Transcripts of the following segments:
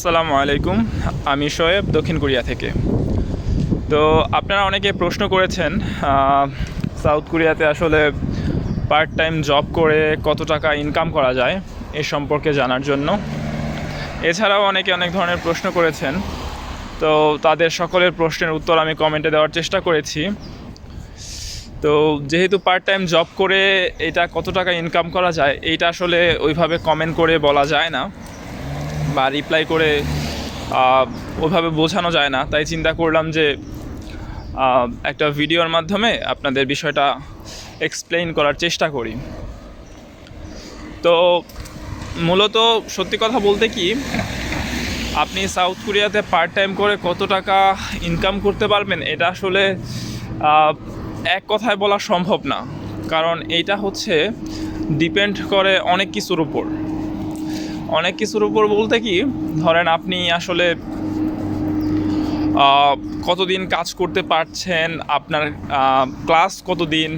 আসসালামু আলাইকুম। আমি শোয়েব, দক্ষিণ কোরিয়া থেকে। তো আপনারা অনেকে প্রশ্ন করেছেন সাউথ কোরিয়াতে আসলে পার্ট টাইম জব করে কত টাকা ইনকাম করা যায় এ সম্পর্কে জানার জন্য। এছাড়াও অনেকে অনেক ধরনের প্রশ্ন করেছেন। তো তাদের সকলের প্রশ্নের উত্তর আমি কমেন্টে দেওয়ার চেষ্টা করেছি। তো যেহেতু পার্ট টাইম জব করে এটা কত টাকা ইনকাম করা যায়, এইটা আসলে ওইভাবে কমেন্ট করে বলা যায় না। বা রিপ্লাই করে ওভাবে বোঝানো যায় না। তাই চিন্তা করলাম যে একটা ভিডিওর মাধ্যমে আপনাদের বিষয়টা এক্সপ্লেইন করার চেষ্টা করি। তো মূলত সত্যি কথা বলতে কি, আপনি সাউথ কোরিয়াতে পার্ট টাইম করে কত টাকা ইনকাম করতে পারবেন, এটা আসলে এক কথায় বলা সম্ভব না। কারণ এইটা হচ্ছে ডিপেন্ড করে অনেক কিছুর উপর। অনেক কিছুর উপর বলতে কি, ধরেন আপনি আসলে কতদিন কাজ করতে পারছেন, আপনার ক্লাস কতদিন,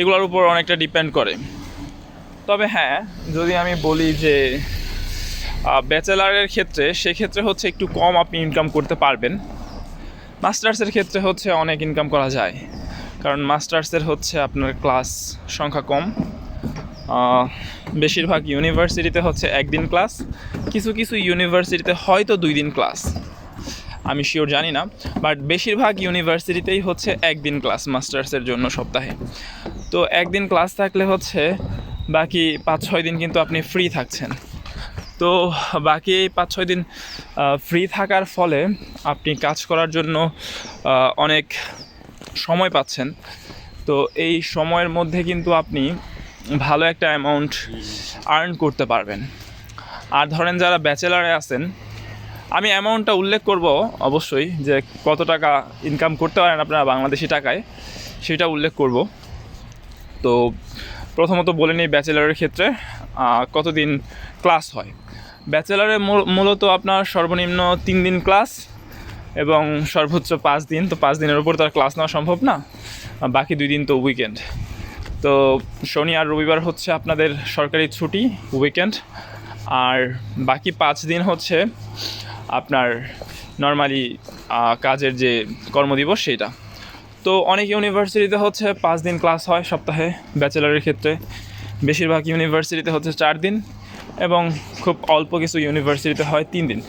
এগুলোর উপর অনেকটা ডিপেন্ড করে। তবে হ্যাঁ যদি আমি বলি যে ব্যাচেলারের ক্ষেত্রে, সেক্ষেত্রে হচ্ছে একটু কম আপনি ইনকাম করতে পারবেন। মাস্টার্সের ক্ষেত্রে হচ্ছে অনেক ইনকাম করা যায়। কারণ মাস্টার্সের হচ্ছে আপনার ক্লাস সংখ্যা কম। বেশিরভাগ ইউনিভার্সিটিতে হচ্ছে একদিন ক্লাস কিছু কিছু ইউনিভার্সিটিতে হয়তো দুই দিন ক্লাস আমি শিওর জানি না বাট বেশিরভাগ ইউনিভার্সিটিতেই হচ্ছে একদিন ক্লাস মাস্টার্সের জন্য সপ্তাহে। তো একদিন ক্লাস থাকলে হচ্ছে বাকি পাঁচ, ছয় দিন কিন্তু আপনি ফ্রি থাকছেন। তো বাকি পাঁচ, ছয় দিন ফ্রি থাকার ফলে আপনি কাজ করার জন্য অনেক সময় পাচ্ছেন। তো এই সময়ের মধ্যে কিন্তু আপনি ভালো একটা অ্যামাউন্ট আর্ন করতে পারবেন। আর ধরেন যারা ব্যাচেলারে আছেন, আমি অ্যামাউন্টটা উল্লেখ করব অবশ্যই যে কত টাকা ইনকাম করতে পারেন আপনারা বাংলাদেশি টাকায়, সেটা উল্লেখ করব। তো প্রথমত বলে নিই ব্যাচেলারের ক্ষেত্রে কতদিন ক্লাস হয়। ব্যাচেলারে মূল- মূলত আপনার সর্বনিম্ন তিন দিন ক্লাস এবং সর্বোচ্চ পাঁচ দিন। তো পাঁচ দিনের উপর তো আর ক্লাস নেওয়া সম্ভব না, বাকি দুই দিন তো উইকেন্ড তো শনি আর রবিবার হচ্ছে আপনাদের সরকারি ছুটি উইকেন্ড আর বাকি পাঁচ দিন হচ্ছে আপনার নর্মালি কাজের যে কর্মদিবস সেটা। তো অনেক ইউনিভার্সিটিতে হচ্ছে পাঁচ দিন ক্লাস হয় সপ্তাহে ব্যাচেলারের ক্ষেত্রে। বেশিরভাগ ইউনিভার্সিটিতে হচ্ছে চার দিন এবং খুব অল্প কিছু ইউনিভার্সিটিতে হয় তিন দিন।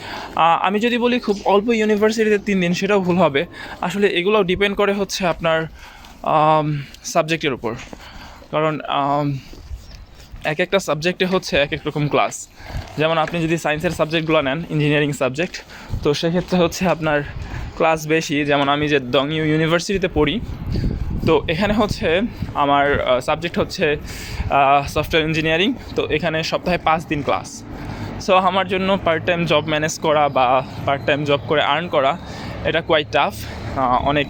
আমি যদি বলি খুব অল্প ইউনিভার্সিটিতে তিন দিন সেটাও ভুল হবে। আসলে এগুলো ডিপেন্ড করে হচ্ছে আপনার সাবজেক্টের উপর। কারণ এক একটা সাবজেক্টে হচ্ছে এক এক রকম ক্লাস। যেমন আপনি যদি সায়েন্সের সাবজেক্টগুলো নেন, ইঞ্জিনিয়ারিং সাবজেক্ট, তো সেক্ষেত্রে হচ্ছে আপনার ক্লাস বেশি। যেমন আমি যে দং ইউনিভার্সিটিতে পড়ি, তো এখানে হচ্ছে আমার সাবজেক্ট হচ্ছে সফটওয়্যার ইঞ্জিনিয়ারিং। তো এখানে সপ্তাহে পাঁচ দিন ক্লাস। সো আমার জন্য পার্ট টাইম জব ম্যানেজ করা বা পার্ট টাইম জব করে আর্ন করা, এটা কোয়াইট টাফ অনেক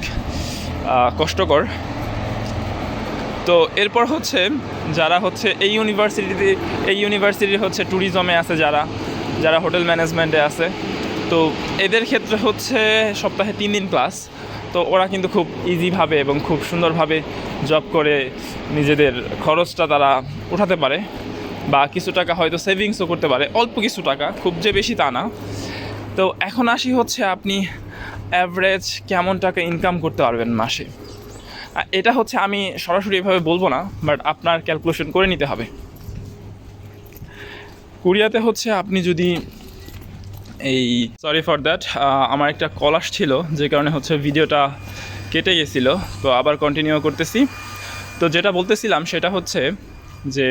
কষ্টকর। তো এরপর হচ্ছে যারা হচ্ছে এই ইউনিভার্সিটিতে এই ইউনিভার্সিটির হচ্ছে ট্যুরিজমে আছে যারা যারা হোটেল ম্যানেজমেন্টে আছে। তো এদের ক্ষেত্রে হচ্ছে সপ্তাহে তিন দিন ক্লাস তো ওরা কিন্তু খুব ইজিভাবে এবং খুব সুন্দরভাবে জব করে নিজেদের খরচটা তারা উঠাতে পারে বা কিছু টাকা হয়তো সেভিংসও করতে পারে, অল্প কিছু টাকা, খুব যে বেশি তা না। তো এখন আসি হচ্ছে আপনি অ্যাভারেজ কেমন টাকা ইনকাম করতে পারবেন মাসে? এটা হচ্ছে আমি সরাসরি এভাবে বলব না বাট আপনার ক্যালকুলেশন করে নিতে হবে। কোরিয়াতে হচ্ছে আপনি যদি এই সরি ফর দ্যাট আমার একটা কল আসছিল, যে কারণে হচ্ছে ভিডিওটা কেটে গেছিল, তো আবার কন্টিনিউ করতেছি। তো যেটা বলতেছিলাম সেটা হচ্ছে যে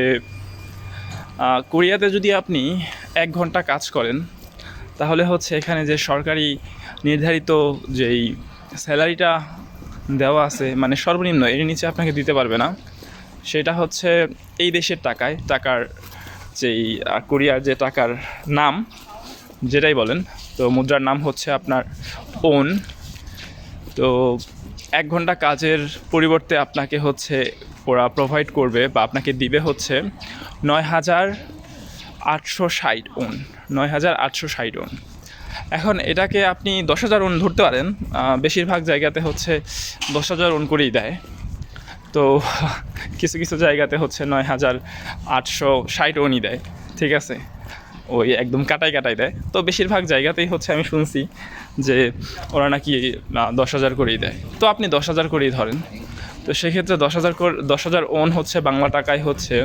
কোরিয়াতে যদি আপনি এক ঘণ্টা কাজ করেন, তাহলে হচ্ছে এখানে যে সরকারি নির্ধারিত যেই স্যালারিটা দেওয়া আছে মানে সর্বনিম্ন, এর নিচে আপনাকে দিতে পারবে না। সেটা হচ্ছে এই দেশের টাকায়, টাকার যেই কোরিয়ার যে টাকার নাম, যেটাই বলেন, তো মুদ্রার নাম হচ্ছে আপনার ওন। তো এক ঘণ্টা কাজের পরিবর্তে আপনাকে হচ্ছে ওরা প্রোভাইড করবে, বা আপনাকে দিবে হচ্ছে নয় হাজার আটশো ষাট ওন, নয় হাজার আটশো ষাট ওন। এখন এটাকে আপনি দশ হাজার ওন ধরতে পারেন বেশিরভাগ জায়গাতে হচ্ছে দশ হাজার ওন করেই দেয়। তো কিছু কিছু জায়গাতে হচ্ছে নয় হাজার আটশো ষাট ওনই দেয়, ঠিক আছে? ওই একদম কাটাই কাটাই দেয়। তো বেশিরভাগ জায়গাতেই হচ্ছে আমি শুনছি যে ওরা নাকি দশ হাজার করেই দেয়। তো আপনি দশ হাজার করেই ধরেন। তো সেক্ষেত্রে দশ হাজার দশ হাজার ওন হচ্ছে বাংলা টাকায় হচ্ছে,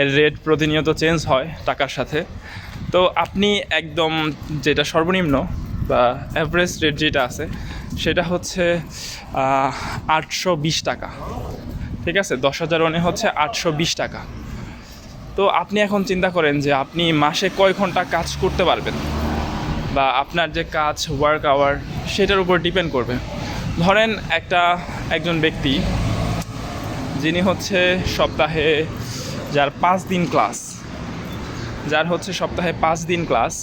এর রেট প্রতিনিয়ত চেঞ্জ হয় টাকার সাথে। তো আপনি একদম যেটা সর্বনিম্ন বা অ্যাভারেজ রেট যেটা আছে, সেটা হচ্ছে আটশো বিশ টাকা। ঠিক আছে? দশ হাজার ওনে হচ্ছে আটশো বিশ টাকা। তো আপনি এখন চিন্তা করেন যে আপনি মাসে কয় ঘণ্টা কাজ করতে পারবেন? বা আপনার যে কাজ ওয়ার্ক আওয়ার সেটার উপর ডিপেন্ড করবে। ধরেন একটা, একজন ব্যক্তি, যিনি হচ্ছে সপ্তাহে যার পাঁচ দিন ক্লাস যার হচ্ছে সপ্তাহে পাঁচ দিন ক্লাস।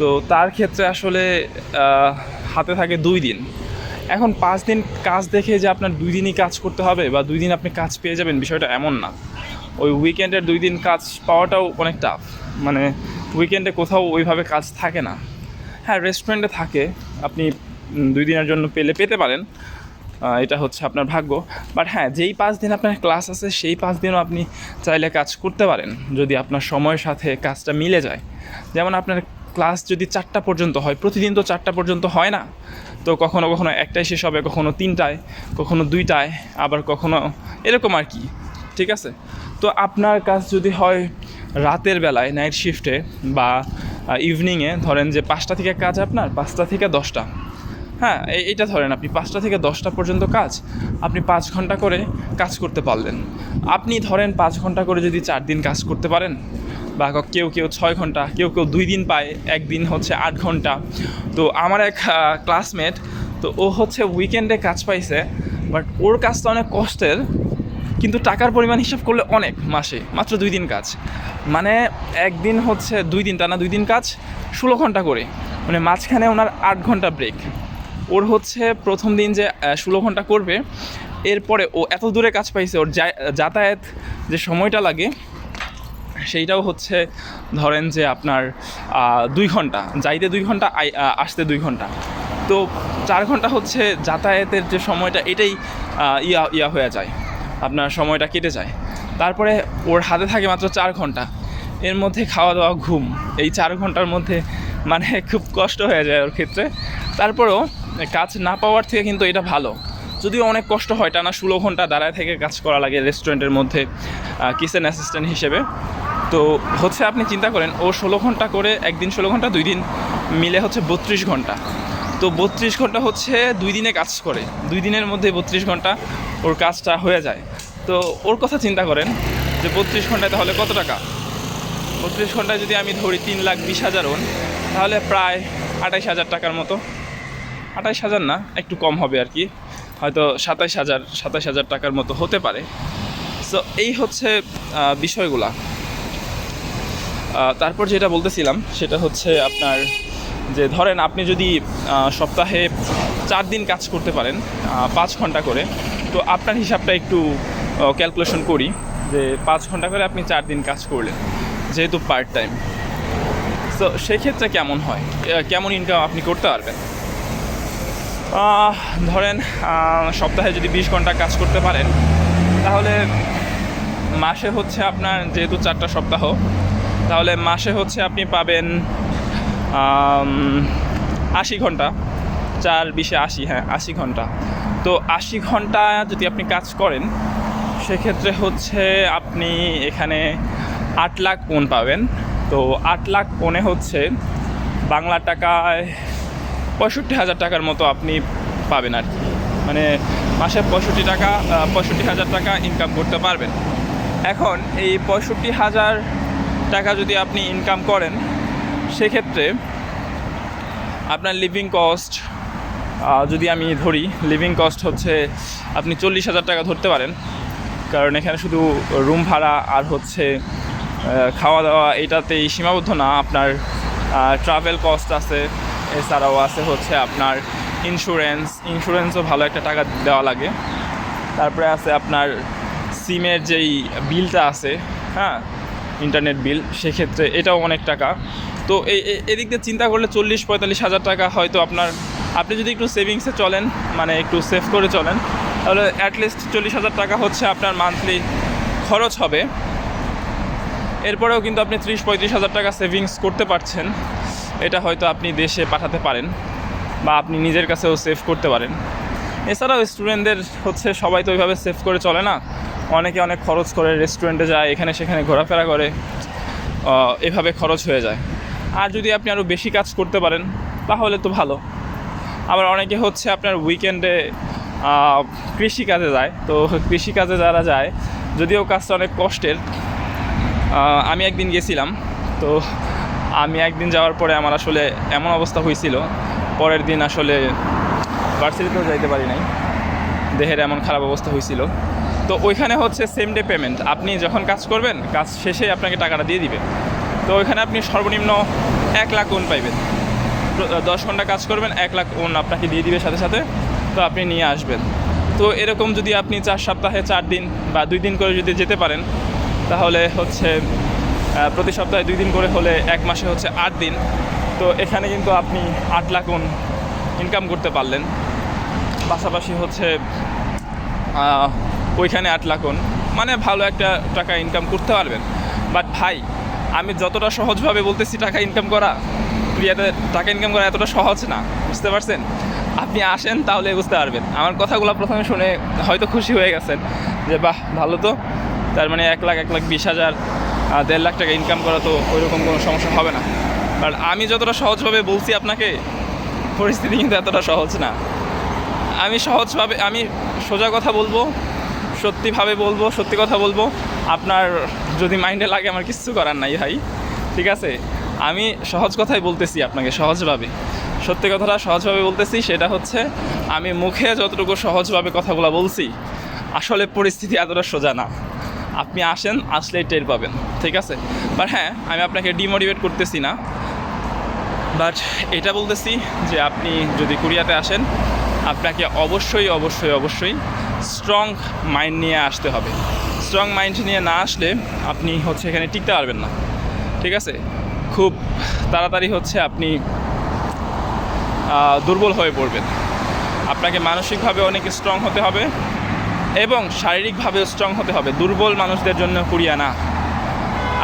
তো তার ক্ষেত্রে আসলে হাতে থাকে দুই দিন। এখন পাঁচ দিন কাজ দেখে যে আপনার দুই দিনই কাজ করতে হবে বা দুই দিন আপনি কাজ পেয়ে যাবেন বিষয়টা এমন না। ওই উইকেন্ডের দুই দিন কাজ পাওয়াটাও অনেক টাফ মানে উইকেন্ডে কোথাও ওইভাবে কাজ থাকে না। হ্যাঁ রেস্টুরেন্টে থাকে। আপনি দুই দিনের জন্য পেলে, পেতে পারেন। এটা হচ্ছে আপনার ভাগ্য। বাট হ্যাঁ যেই পাঁচ দিন আপনার ক্লাস আছে, সেই পাঁচ দিনও আপনি চাইলে কাজ করতে পারেন, যদি আপনার সময়ের সাথে কাজটা মিলে যায়। যেমন আপনার ক্লাস যদি চারটা পর্যন্ত হয়, প্রতিদিন তো চারটা পর্যন্ত হয় না। তো কখনো কখনো একটাই শেষ হবে, কখনো তিনটায়, কখনো দুইটায়, আবার কখনো এরকম আর কি, ঠিক আছে? তো আপনার কাজ যদি হয় রাতের বেলায় নাইট শিফটে বা ইভিনিংয়ে ধরেন যে পাঁচটা থেকে কাজ আপনার, পাঁচটা থেকে দশটা। হ্যাঁ এই- এইটা ধরেন আপনি পাঁচটা থেকে দশটা পর্যন্ত কাজ আপনি পাঁচ ঘণ্টা করে কাজ করতে পারলেন। আপনি ধরেন পাঁচ ঘণ্টা করে যদি চার দিন কাজ করতে পারেন, বা কেউ কেউ ছয় ঘণ্টা, কেউ কেউ দুই দিন পায়, একদিন হচ্ছে আট ঘণ্টা। তো আমার এক ক্লাসমেট তো ও হচ্ছে উইকেন্ডে কাজ পাইছে বাট ওর কাজটা অনেক কষ্টের, কিন্তু টাকার পরিমাণ হিসাব করলে অনেক মাসে, মাত্র দুই দিন কাজ। মানে একদিন হচ্ছে দুই দিন, টানা দুই দিন কাজ, ষোলো ঘণ্টা করে। মানে মাঝখানে ওনার আট ঘণ্টা ব্রেক ওর হচ্ছে প্রথম দিন যে ষোলো ঘণ্টা করবে, এরপরে ও এত দূরে কাজ পাইছে, ওর যাতায়াত যে সময়টা লাগে, সেইটাও হচ্ছে ধরেন যে আপনার দুই ঘণ্টা, যাইতে দুই ঘণ্টা আসতে দুই ঘণ্টা। তো চার ঘণ্টা হচ্ছে যাতায়াতের যে সময়টা, এটাই ইয়া ইয়া হয়ে যায়। আপনার সময়টা কেটে যায়। তারপরে ওর হাতে থাকে মাত্র চার ঘণ্টা। এর মধ্যে খাওয়া দাওয়া ঘুম, এই চার ঘণ্টার মধ্যে মানে খুব কষ্ট হয়ে যায় ওর ক্ষেত্রে। তারপরেও কাজ না পাওয়ার থেকে কিন্তু এটা ভালো। যদিও অনেক কষ্ট হয় টানা ষোলো ঘণ্টা দাঁড়ায় থেকে কাজ করা লাগে রেস্টুরেন্টের মধ্যে কিচেন অ্যাসিস্ট্যান্ট হিসেবে। তো হচ্ছে আপনি চিন্তা করেন, ও ষোলো ঘণ্টা করে একদিন ষোলো ঘণ্টা, দুই দিন মিলে হচ্ছে বত্রিশ ঘণ্টা। তো বত্রিশ ঘণ্টা হচ্ছে দুই দিনে কাজ করে, দুই দিনের মধ্যে বত্রিশ ঘণ্টা ওর কাজটা হয়ে যায়। তো ওর কথা চিন্তা করেন যে বত্রিশ ঘন্টায় তাহলে কত টাকা? বত্রিশ ঘন্টায় যদি আমি ধরি তিন লাখ বিশ হাজার ওন, তাহলে প্রায় আঠাইশ হাজার টাকার মতো। আঠাইশ হাজার না, একটু কম হবে আর কি। হয়তো সাতাইশ হাজার সাতাইশ হাজার টাকার মতো হতে পারে। সো এই হচ্ছে বিষয়গুলা। তারপর যেটা বলতেছিলাম, সেটা হচ্ছে আপনার যে ধরেন আপনি যদি সপ্তাহে চার দিন কাজ করতে পারেন পাঁচ ঘণ্টা করে, তো আপনার হিসাবটা একটু ক্যালকুলেশন করি যে পাঁচ ঘণ্টা করে আপনি চার দিন কাজ করলেন, যেহেতু পার্ট টাইম তো সেক্ষেত্রে কেমন হয়? কেমন ইনকাম আপনি করতে পারবেন? ধরেন সপ্তাহে যদি বিশ ঘণ্টা কাজ করতে পারেন, তাহলে মাসে হচ্ছে আপনার যেহেতু চারটা সপ্তাহ, তাহলে মাসে হচ্ছে আপনি পাবেন আশি ঘণ্টা, চার বিশে আশি হ্যাঁ আশি ঘণ্টা। তো আশি ঘণ্টা যদি আপনি কাজ করেন, সেক্ষেত্রে হচ্ছে আপনি এখানে আট লাখ ওন পাবেন। তো আট লাখ ওনে হচ্ছে বাংলা টাকায় পঁয়ষট্টি হাজার টাকার মতো আপনি পাবেন আর কি। মানে মাসে পঁয়ষট্টি টাকা পঁয়ষট্টি হাজার টাকা ইনকাম করতে পারবেন। এখন এই পঁয়ষট্টি হাজার টাকা যদি আপনি ইনকাম করেন, সেক্ষেত্রে আপনার লিভিং কস্ট যদি আমি ধরি লিভিং কস্ট হচ্ছে আপনি চল্লিশ হাজার টাকা ধরতে পারেন। কারণ এখানে শুধু রুম ভাড়া আর হচ্ছে খাওয়া দাওয়া এটাতেই সীমাবদ্ধ না। আপনার ট্রাভেল কস্ট আছে। এছাড়াও আছে হচ্ছে আপনার ইন্স্যুরেন্স ইন্স্যুরেন্সও ভালো একটা টাকা দেওয়া লাগে। তারপরে আছে আপনার সিমের যেই বিলটা আছে হ্যাঁ? ইন্টারনেট বিল সেক্ষেত্রে এটাও অনেক টাকা। তো এই এদিক দিয়ে চিন্তা করলে চল্লিশ, পঁয়তাল্লিশ হাজার টাকা হয়তো আপনার, আপনি যদি একটু সেভিংসে চলেন মানে একটু সেভ করে চলেন, তাহলে অ্যাটলিস্ট চল্লিশ হাজার টাকা হচ্ছে আপনার মান্থলি খরচ হবে। এরপরেও কিন্তু আপনি ত্রিশ, পঁয়ত্রিশ হাজার টাকা সেভিংস করতে পারছেন। এটা হয়তো আপনি দেশে পাঠাতে পারেন বা আপনি নিজের কাছেও সেভ করতে পারেন। এছাড়াও স্টুডেন্টদের হচ্ছে সবাই তো ওইভাবে সেভ করে চলে না। অনেকে অনেক খরচ করে রেস্টুরেন্টে যায়, এখানে সেখানে ঘোরাফেরা করে এভাবে খরচ হয়ে যায়। আর যদি আপনি আরও বেশি কাজ করতে পারেন, তাহলে তো ভালো। আবার অনেকে হচ্ছে আপনার উইকেন্ডে কৃষিকাজে যায়। তো কৃষিকাজে যারা যায়, যদিও কাজটা অনেক কষ্টের আমি একদিন গেছিলাম। তো আমি একদিন যাওয়ার পরে আমার আসলে এমন অবস্থা হয়েছিল, পরের দিন আসলে ভার্সিটিতেও যাইতে পারি নাই। দেহের এমন খারাপ অবস্থা হয়েছিল। তো ওইখানে হচ্ছে সেম ডে পেমেন্ট আপনি যখন কাজ করবেন, কাজ শেষে আপনাকে টাকাটা দিয়ে দিবে। তো ওইখানে আপনি সর্বনিম্ন এক লাখ ওন পাইবেন। দশ ঘণ্টা কাজ করবেন, এক লাখ ওন আপনাকে দিয়ে দিবে সাথে সাথে, তো আপনি নিয়ে আসবেন। তো এরকম যদি আপনি চার সপ্তাহে চার দিন বা দুই দিন করে যদি যেতে পারেন, তাহলে হচ্ছে প্রতি সপ্তাহে দুই দিন করে হলে এক মাসে হচ্ছে আট দিন। তো এখানে কিন্তু আপনি আট লাখ ওন ইনকাম করতে পারলেন। পাশাপাশি হচ্ছে ওইখানে আট লাখ ওন মানে ভালো একটা টাকা ইনকাম করতে পারবেন। বাট ভাই, আমি যতটা সহজভাবে বলতেছি টাকা ইনকাম করা ক্রিয়াতে টাকা ইনকাম করা এতটা সহজ না, বুঝতে পারছেন? আপনি আসেন তাহলে বুঝতে পারবেন। আমার কথাগুলো প্রথমে শুনে হয়তো খুশি হয়ে গেছেন যে, বাহ, ভালো তো। তার মানে এক লাখ এক লাখ বিশ হাজার দেড় লাখ টাকা ইনকাম করা তো ওইরকম কোনো সমস্যা হবে না। কারণ আমি যতটা সহজভাবে বলছি আপনাকে, পরিস্থিতি কিন্তু এতটা সহজ না। আমি সহজভাবে, আমি সোজা কথা বলব, সত্যিভাবে বলব, সত্যি কথা বলব, আপনার যদি মাইন্ডে লাগে আমার কিচ্ছু করার নাই ভাই, ঠিক আছে? আমি সহজ কথাই বলতেছি আপনাকে, সহজভাবে। সত্যি কথাটা সহজভাবে বলতেছি, সেটা হচ্ছে আমি মুখে যতটুকু সহজভাবে কথাগুলো বলছি, আসলে পরিস্থিতি এতটা সোজা না। আপনি আসেন, আসলেই টের পাবেন, ঠিক আছে? বাট হ্যাঁ আমি আপনাকে ডিমোটিভেট করতেছি না। বাট এটা বলতেছি যে আপনি যদি কোরিয়াতে আসেন, আপনাকে অবশ্যই অবশ্যই অবশ্যই স্ট্রং মাইন্ড নিয়ে আসতে হবে। স্ট্রং মাইন্ড নিয়ে না আসলে আপনি হচ্ছে এখানে টিকতে পারবেন না, ঠিক আছে? খুব তাড়াতাড়ি হচ্ছে আপনি দুর্বল হয়ে পড়বেন। আপনাকে মানসিকভাবে অনেক স্ট্রং হতে হবে। এবং শারীরিকভাবেও স্ট্রং হতে হবে। দুর্বল মানুষদের জন্য কোরিয়া না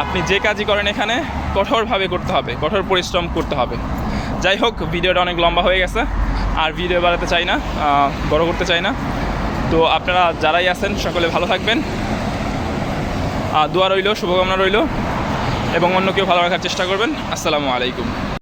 আপনি যে কাজই করেন এখানে, কঠোরভাবে করতে হবে, কঠোর পরিশ্রম করতে হবে। যাই হোক, ভিডিওটা অনেক লম্বা হয়ে গেছে। আর ভিডিও বাড়াতে চাই না বড় করতে চাই না। তো আপনারা যারাই আছেন, সকলে ভালো থাকবেন। দোয়া রইল, শুভকামনা রইল। এবং অন্য কেউ ভালো রাখার চেষ্টা করবেন। আসসালামু আলাইকুম।